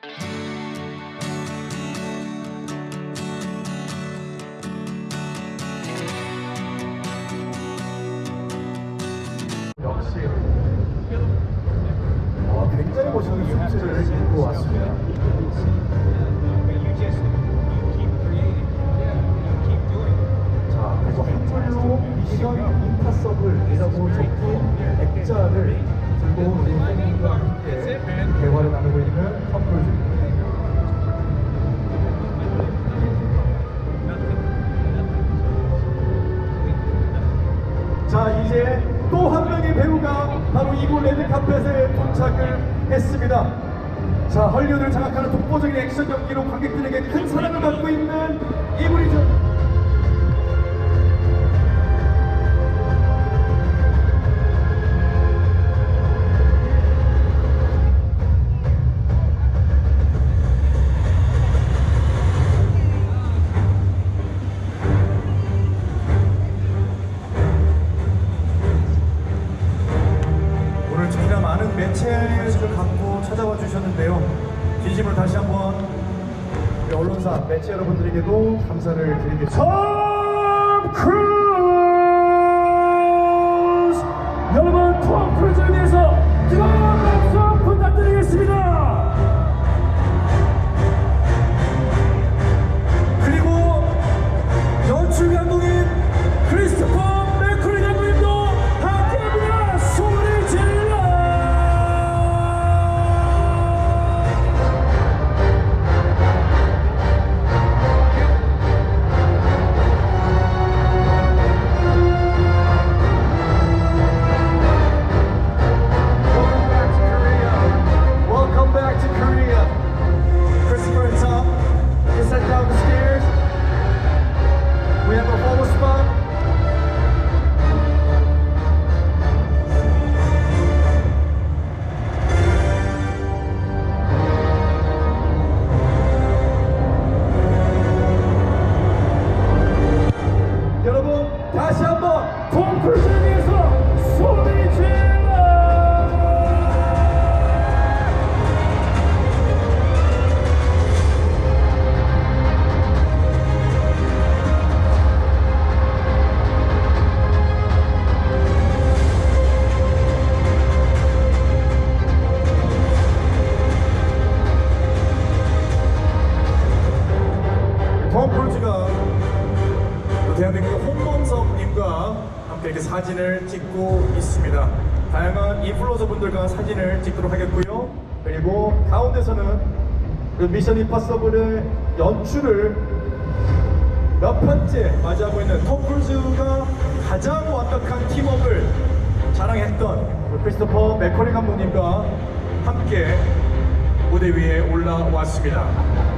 역시 어, 굉장히 멋있는 숙제를 입고 왔습니다. 한글로 미션 임파서블이라고 적힌 액자를 명의 배우가 바로 이곳 레드카펫에 도착을 했습니다. 자, 헐리우드를 장악하는 독보적인 액션 연기로 관객들에게 큰 사랑을 받고 있는 이분이죠. 매체를 갖고 찾아와 주셨는데요. 진심으로 다시 한번 언론사 매체 여러분들에게도 감사를 드리겠습니다. 다시 한번 톰크 대한민국 홍범석님과 함께 이렇게 사진을 찍고 있습니다. 다양한 인플루언서 분들과 사진을 찍도록 하겠고요. 그리고 가운데서는 그 미션 임파서블의 연출을 몇 편째 맞이하고 있는 톰 크루즈가 가장 완벽한 팀워크를 자랑했던 우리 크리스토퍼 맥커리 감독님과 함께 무대 위에 올라왔습니다.